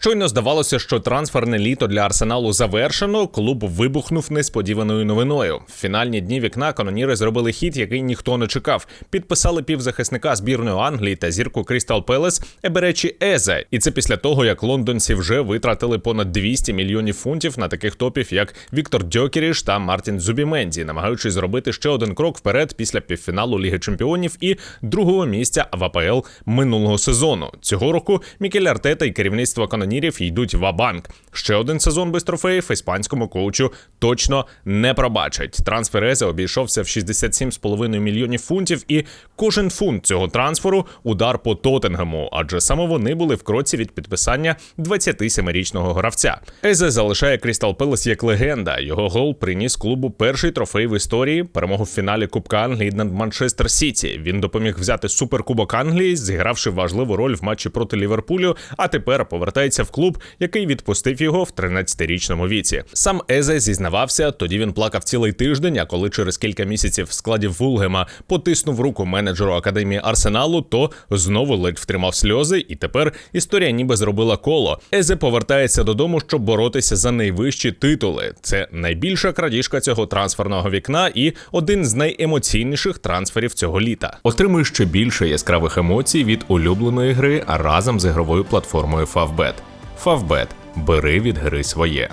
Щойно здавалося, що трансферне літо для арсеналу завершено. Клуб вибухнув несподіваною новиною. В фінальні дні вікна каноніри зробили хід, який ніхто не чекав. Підписали півзахисника збірної Англії та зірку Крістал Пелес Еберечі Езе. І це після того, як лондонці вже витратили понад 200 мільйонів фунтів на таких топів, як Віктор Дьокеріш та Мартін Зубіменді, намагаючись зробити ще один крок вперед після півфіналу Ліги Чемпіонів і другого місця в АПЛ минулого сезону. Цього року Мікель Артета і керівництво канонірів йдуть в банк Ще один сезон без трофеїв іспанському коучу точно не пробачать. Трансфер Езе обійшовся в 67,5 мільйонів фунтів, і кожен фунт цього трансферу удар по Тоттенгему, адже саме вони були в кроці від підписання 27-річного гравця. Езе залишає Крістал Пелес як легенда. Його гол приніс клубу перший трофей в історії, перемогу в фіналі Кубка Англії над Манчестер Сіті. Він допоміг взяти суперкубок Англії, зігравши важливу роль в матчі проти Ліверпулю. А тепер повертається в клуб, який відпустив його в 13-річному віці. Сам Езе зізнавався, тоді він плакав цілий тиждень. А коли через кілька місяців в складі Вулгема потиснув руку менеджеру академії Арсеналу, то знову ледь втримав сльози, і тепер історія ніби зробила коло. Езе повертається додому, щоб боротися за найвищі титули. Це найбільша крадіжка цього трансферного вікна і один з найемоційніших трансферів цього літа. Отримуй ще більше яскравих емоцій від улюбленої гри разом з ігровою платформою Favbet. Favbet. бери від гри своє.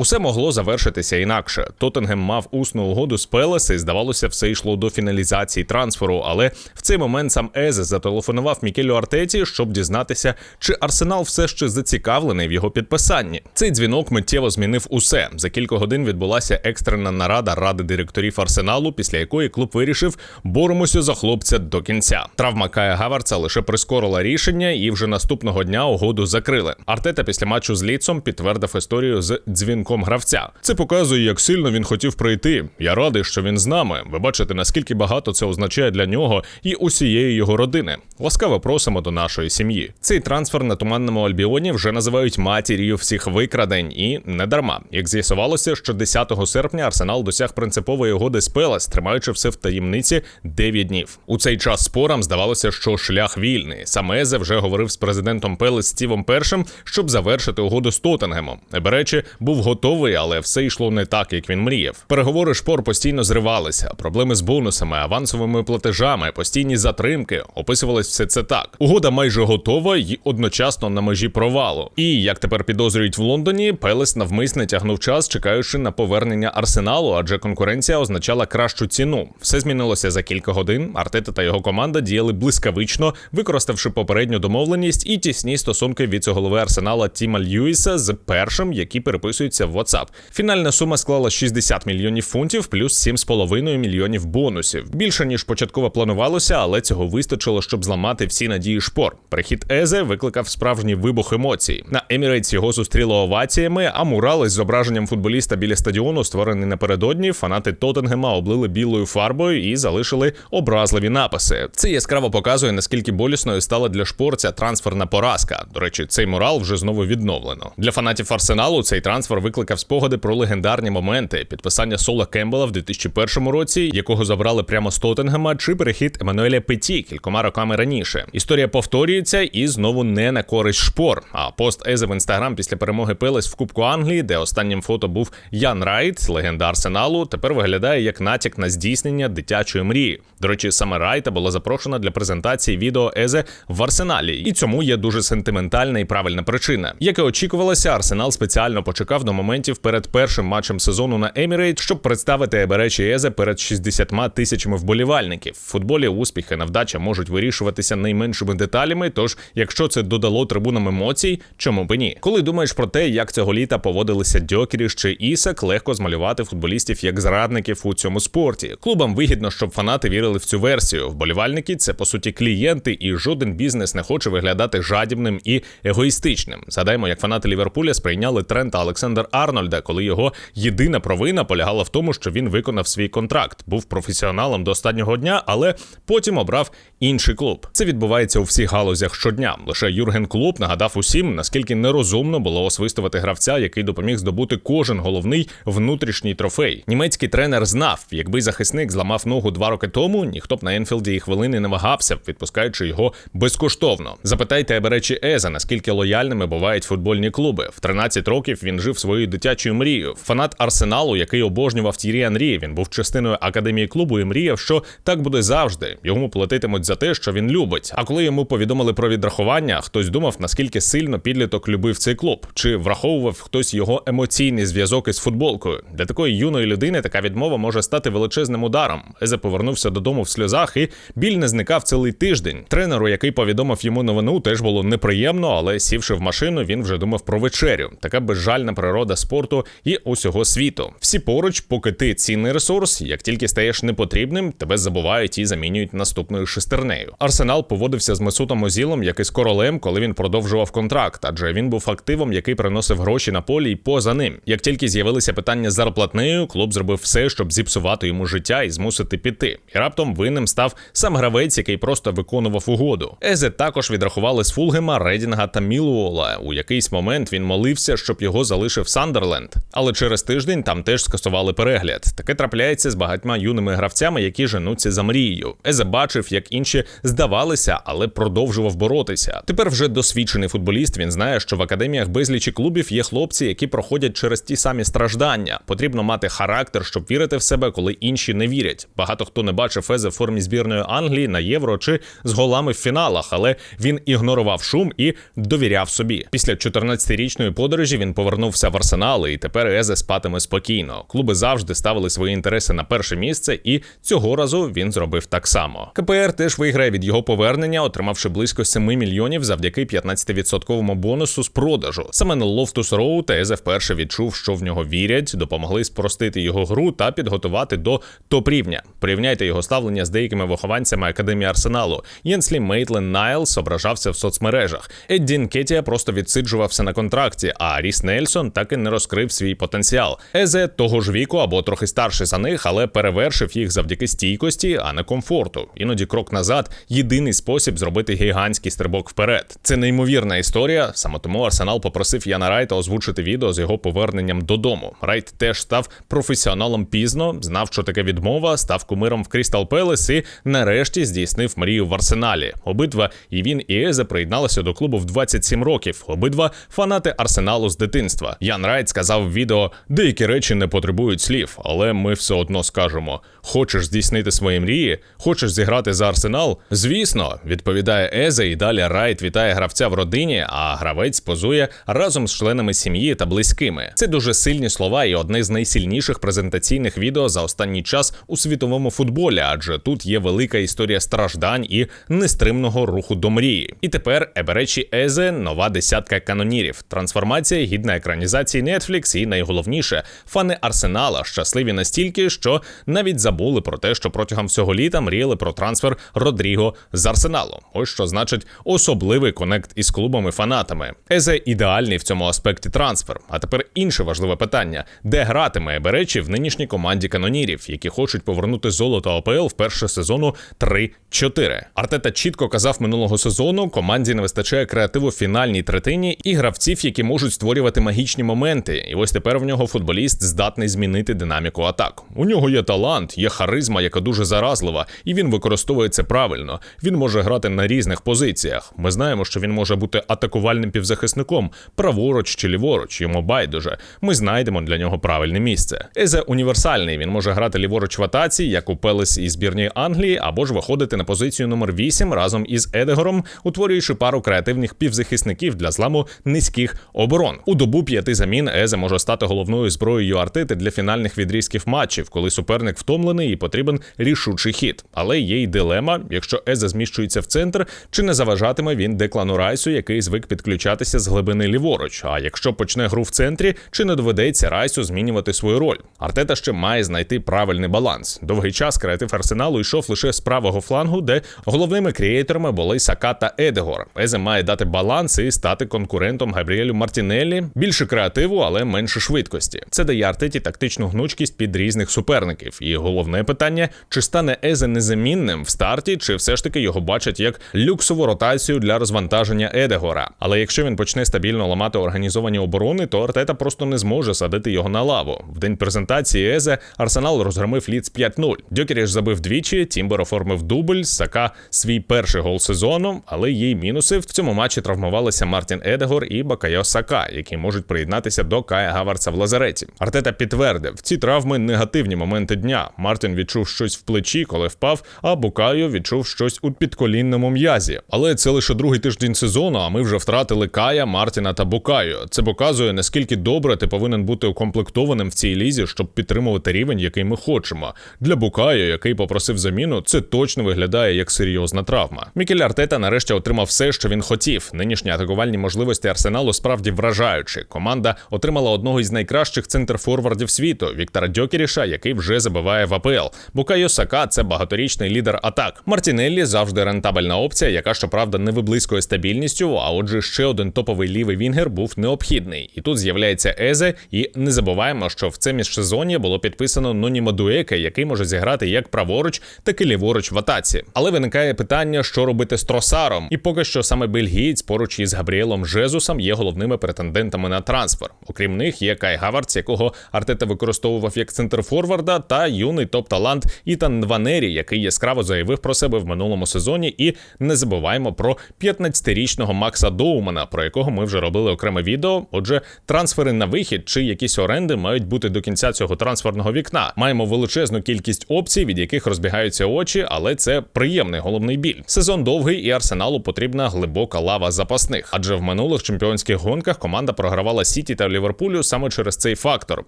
Усе могло завершитися інакше. Тоттенгем мав усну угоду з Пелес і здавалося, все йшло до фіналізації трансферу. Але в цей момент сам Езе зателефонував Мікелю Артеті, щоб дізнатися, чи Арсенал все ще зацікавлений в його підписанні. Цей дзвінок миттєво змінив усе. За кілька годин відбулася екстрена нарада ради директорів Арсеналу, після якої клуб вирішив боремося за хлопця до кінця. Травма Кая Гаварца лише прискорила рішення, і вже наступного дня угоду закрили. Артета після матчу з ліцом підтвердив історію з дзвінком дзвінком гравця. Це показує, як сильно він хотів прийти. Я радий, що він з нами. Ви бачите, наскільки багато це означає для нього і усієї його родини. Ласкаво просимо до нашої сім'ї. Цей трансфер на туманному Альбіоні вже називають матір'ю всіх викрадень, і не дарма. Як з'ясувалося, що 10 серпня Арсенал досяг принципової угоди з Пелес, тримаючи все в таємниці 9 днів. У цей час спорам здавалося, що шлях вільний. Сам Езе вже говорив з президентом Пелес Стівом Першим, щоб завершити угоду з Тоттенгемом. Беречі був готовий готовий, але все йшло не так, як він мріяв. Переговори шпор постійно зривалися, проблеми з бонусами, авансовими платежами, постійні затримки. Описувалось все це так. Угода майже готова і одночасно на межі провалу. І як тепер підозрюють в Лондоні, Пелес навмисне тягнув час, чекаючи на повернення арсеналу, адже конкуренція означала кращу ціну. Все змінилося за кілька годин. Артета та його команда діяли блискавично, використавши попередню домовленість і тісні стосунки віце-голови арсенала Тіма Льюіса з першим, які переписуються в WhatsApp. Фінальна сума склала 60 мільйонів фунтів плюс 7,5 мільйонів бонусів. Більше ніж початково планувалося, але цього вистачило, щоб зламати всі надії шпор. Прихід Езе викликав справжній вибух емоцій. На Емірейтс його зустріло оваціями, а мурали з зображенням футболіста біля стадіону, створений напередодні, фанати Тоттенгема облили білою фарбою і залишили образливі написи. Це яскраво показує, наскільки болісною стала для шпор ця трансферна поразка. До речі, цей мурал вже знову відновлено. Для фанатів арсеналу цей трансфер викликав спогади про легендарні моменти підписання Сола Кембела в 2001 році, якого забрали прямо з Тоттенгема, чи перехід Еммануеля Петі кількома роками раніше. Історія повторюється і знову не на користь шпор. А пост Езе в інстаграм після перемоги Пелес в Кубку Англії, де останнім фото був Ян Райт, легенда Арсеналу, тепер виглядає як натяк на здійснення дитячої мрії. До речі, саме Райта була запрошена для презентації відео Езе в Арсеналі, і цьому є дуже сентиментальна і правильна причина. Як і очікувалося, Арсенал спеціально почекав до моментів перед першим матчем сезону на Емірейт, щоб представити Еберечі Езе перед 60 тисячами вболівальників. В футболі успіхи невдача можуть вирішуватися найменшими деталями. Тож, якщо це додало трибунам емоцій, чому б ні? Коли думаєш про те, як цього літа поводилися Дьокеріш чи Ісак, легко змалювати футболістів як зрадників у цьому спорті. Клубам вигідно, щоб фанати вірили в цю версію. Вболівальники це по суті клієнти, і жоден бізнес не хоче виглядати жадібним і егоїстичним. Згадаємо, як фанати Ліверпуля сприйняли тренд Олександр Арнольда, коли його єдина провина полягала в тому, що він виконав свій контракт, був професіоналом до останнього дня, але потім обрав інший клуб. Це відбувається у всіх галузях щодня. Лише Юрген Клуб нагадав усім, наскільки нерозумно було освистувати гравця, який допоміг здобути кожен головний внутрішній трофей. Німецький тренер знав, якби захисник зламав ногу два роки тому, ніхто б на Енфілді і хвилини не вагався, відпускаючи його безкоштовно. Запитайте Еберечі Еза, наскільки лояльними бувають футбольні клуби. В 13 років він жив своєю дитячою мрією. Фанат арсеналу, який обожнював Тірі Анрі. Він був частиною академії клубу і мріяв, що так буде завжди. Йому платитимуть за те, що він любить. А коли йому повідомили про відрахування, хтось думав, наскільки сильно підліток любив цей клуб, чи враховував хтось його емоційний зв'язок із футболкою. Для такої юної людини така відмова може стати величезним ударом. Езе повернувся додому в сльозах, і біль не зникав цілий тиждень. Тренеру, який повідомив йому новину, теж було неприємно, але сівши в машину, він вже думав про вечерю. Така безжальна природа спорту і усього світу. Всі поруч, поки ти цінний ресурс, як тільки стаєш непотрібним, тебе забувають і замінюють наступною шестернею. Арсенал поводився з Месутом Озілом, як і з королем, коли він продовжував контракт, адже він був активом, який приносив гроші на полі і поза ним. Як тільки з'явилися питання з зарплатнею, клуб зробив все, щоб зіпсувати йому життя і змусити піти. І раптом винним став сам гравець, який просто виконував угоду. Езе також відрахували з Фулгема, Редінга та Мілуола. У якийсь момент він молився, щоб його залишив Сандерленд. Але через тиждень там теж скасували перегляд. Таке трапляється з багатьма юними гравцями, які женуться за мрією. Езе бачив, як інші здавалися, але продовжував боротися. Тепер вже досвідчений футболіст. Він знає, що в академіях безлічі клубів є хлопці, які проходять через ті самі страждання. Потрібно мати характер, щоб вірити в себе, коли інші не вірять. Багато хто не бачив Езе в формі збірної Англії на євро чи з голами в фіналах, але він ігнорував шум і довіряв собі. Після 14-річної подорожі він повернувся в арсенал, і тепер Езе спатиме спокійно. Клуби завжди ставили свої інтереси на перше місце, і цього разу він зробив так само. КПР теж виграє від його повернення, отримавши близько 7 мільйонів завдяки 15% бонусу з продажу. Саме на Лофтус Роу та Езе вперше відчув, що в нього вірять, допомогли спростити його гру та підготувати до топ-рівня. Порівняйте його ставлення з деякими вихованцями академії арсеналу. Єнслі Мейтлен Найлс ображався в соцмережах. Едді Нкетія просто відсиджувався на контракті, а Ріс Нельсон так і не розкрив свій потенціал. Езе того ж віку або трохи старший за них, але перевершив їх завдяки стійкості, а не комфорту. Іноді крок назад єдиний спосіб зробити гігантський стрибок вперед. Це неймовірна історія. Саме тому Арсенал попросив Яна Райта озвучити відео з його поверненням додому. Райт теж став професіоналом пізно, знав, що таке відмова, став кумиром в Крістал Пелес і нарешті здійснив мрію в арсеналі. Обидва і він і Езе приєдналися до клубу в 27 років. Обидва фанати арсеналу з дитинства. Ян Райт сказав в відео: деякі речі не потребують слів, але ми все одно скажемо: хочеш здійснити свої мрії, хочеш зіграти за арсенал? Звісно, відповідає Езе, і далі Райт вітає гравця в родині, а гравець позує разом з членами сім'ї та близькими. Це дуже сильні слова і одне з найсильніших презентаційних відео за останній час у світовому футболі, адже тут є велика історія страждань і нестримного руху до мрії. І тепер Еберечі Езе нова десятка канонірів. Трансформація гідна екранізації Netflix і найголовніше фани Арсенала щасливі настільки, що навіть забули про те, що протягом всього літа мріяли про трансфер Родріго з Арсеналу. Ось що значить особливий конект із клубами фанатами. Езе ідеальний в цьому аспекті трансфер. А тепер інше важливе питання: де гратиме Еберечі в нинішній команді канонірів, які хочуть повернути золото АПЛ в перше сезону 3-4. Артета чітко казав минулого сезону, команді не вистачає креативу в фінальній третині і гравців, які можуть створювати магічні моменти. І ось тепер в нього футболіст здатний змінити динаміку атак. У нього є талант, є харизма, яка дуже заразлива, і він використовує це правильно. Він може грати на різних позиціях. Ми знаємо, що він може бути атакувальним півзахисником, праворуч чи ліворуч. Йому байдуже. Ми знайдемо для нього правильне місце. Езе універсальний. Він може грати ліворуч в атаці, як у Пелес і збірній Англії, або ж виходити на позицію номер 8 разом із Едегором, утворюючи пару креативних півзахисників для зламу низьких оборон. У добу п'яти замін Езе може стати головною зброєю Артети для фінальних відрізків матчів, коли суперник втомлений втомлений і потрібен рішучий хід. Але є й дилема, якщо Езе зміщується в центр, чи не заважатиме він Деклану Райсу, який звик підключатися з глибини ліворуч. А якщо почне гру в центрі, чи не доведеться Райсу змінювати свою роль? Артета ще має знайти правильний баланс. Довгий час креатив арсеналу йшов лише з правого флангу, де головними крієйторами були Сака та Едегор. Езе має дати баланс і стати конкурентом Габріелю Мартінеллі. Більше креативу, але менше швидкості. Це дає Артеті тактичну гнучкість під різних суперників. І головне питання: чи стане Езе незамінним в старті, чи все ж таки його бачать як люксову ротацію для розвантаження Едегора. Але якщо він почне стабільно ламати організовані оборони, то Артета просто не зможе садити його на лаву. В день презентації Езе Арсенал розгромив Ліц 5-0. Дьокеріш забив двічі, Тімбер оформив дубль, Сака свій перший гол сезону, але й мінуси. В цьому матчі травмувалися Мартін Едегор і Бакайо Сака, які можуть приєднатися до Кая Гаварца в лазареті. Артета підтвердив, ці травми негативні моменти дня. Мартін відчув щось в плечі, коли впав, а Букайо відчув щось у підколінному м'язі. Але це лише другий тиждень сезону, а ми вже втратили Кая, Мартіна та Букайо. Це показує наскільки добре ти повинен бути укомплектованим в цій лізі, щоб підтримувати рівень, який ми хочемо. Для Букайо, який попросив заміну, це точно виглядає як серйозна травма. Мікель Артета нарешті отримав все, що він хотів. Нинішні атакувальні можливості арсеналу справді вражаючі. Команда отримала одного із найкращих центрфорвардів світу Віктора Дьокеріша, який вже забиває в АПЛ. Букайо Сака це багаторічний лідер атак. Мартінеллі завжди рентабельна опція, яка щоправда не виблискує стабільністю. А отже, ще один топовий лівий вінгер був необхідний. І тут з'являється Езе. І не забуваємо, що в це міжсезоння було підписано Ноні Мадуеке, який може зіграти як праворуч, так і ліворуч в атаці. Але виникає питання, що робити з Тросаром. І поки що саме бельгієць поруч із Габріелом Жезусом є головними претендентами на трансфер. Окрім них, є Кай Гаварц, якого Артета використовував як центр форварда, та юний топ-талант Ітан Нванері, який яскраво заявив про себе в минулому сезоні. І не забуваємо про 15-річного Макса Доумана, про якого ми вже робили окреме відео. Отже, трансфери на вихід чи якісь оренди мають бути до кінця цього трансферного вікна. Маємо величезну кількість опцій, від яких розбігаються очі, але це приємний головний біль. Сезон довгий, і арсеналу потрібна глибока лава запасних. Адже в минулих чемпіонських гонках команда програвала Сіті та Ліверпулю саме через цей фактор.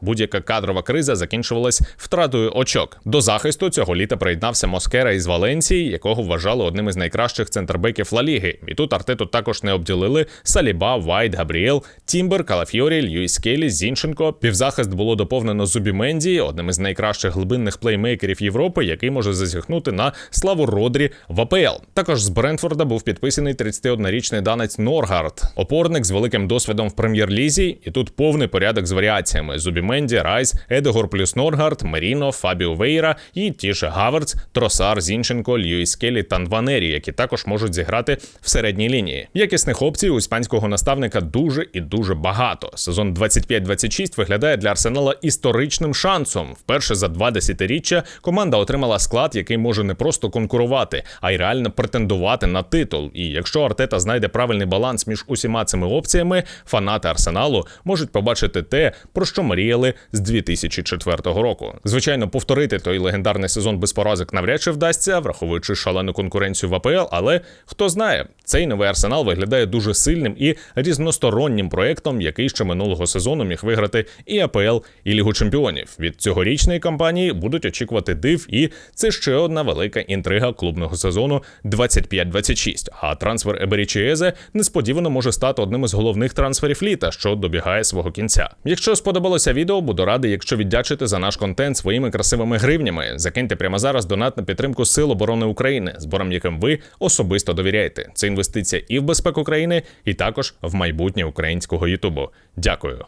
Будь-яка кадрова криза закінчувалась втратою очок. До захисту цього літа приєднався Москера із Валенції, якого вважали одним із найкращих центрбеків Ла Ліги. І тут Артету також не обділили Саліба, Вайт, Габріел, Тімбер, Калафьорі, Льюіс Келі, Зінченко. Півзахист було доповнено Зубі Менді, одним із найкращих глибинних плеймейкерів Європи, який може зазіхнути на славу Родрі в АПЛ. Також з Брентфорда був підписаний 31-річний данець Норгард, опорник з великим досвідом в прем'єр-лізі. І тут повний порядок з варіаціями: Зубі Менді, Райс, Едегор плюс Норгард, Меріно, Фабіо Вейра і ті ж Гаверц, Тросар, Зінченко, Льюіс Келі та Нванері, які також можуть зіграти в середній лінії. Якісних опцій у іспанського наставника дуже і дуже багато. Сезон 25-26 виглядає для Арсенала історичним шансом. Вперше за два десятиріччя команда отримала склад, який може не просто конкурувати, а й реально претендувати на титул. І якщо Артета знайде правильний баланс між усіма цими опціями, фанати Арсеналу можуть побачити те, про що мріяли з 2004 року. Звичайно, повторити той легендарний сезон без поразок навряд чи вдасться, враховуючи шалену конкуренцію в АПЛ, але хто знає, цей новий арсенал виглядає дуже сильним і різностороннім проектом, який ще минулого сезону міг виграти і АПЛ, і Лігу Чемпіонів. Від цьогорічної кампанії будуть очікувати див, і це ще одна велика інтрига клубного сезону 25-26. А трансфер Еберічіезе несподівано може стати одним із головних трансферів літа, що добігає свого кінця. Якщо сподобалося відео, буду радий, якщо віддячите за наш контент своїми красивими гривнями. Закиньте прямо зараз донат на підтримку Сил оборони України, збором яким ви особисто довіряєте. Це інвестиція і в безпеку країни, і також в майбутнє українського Ютубу. Дякую.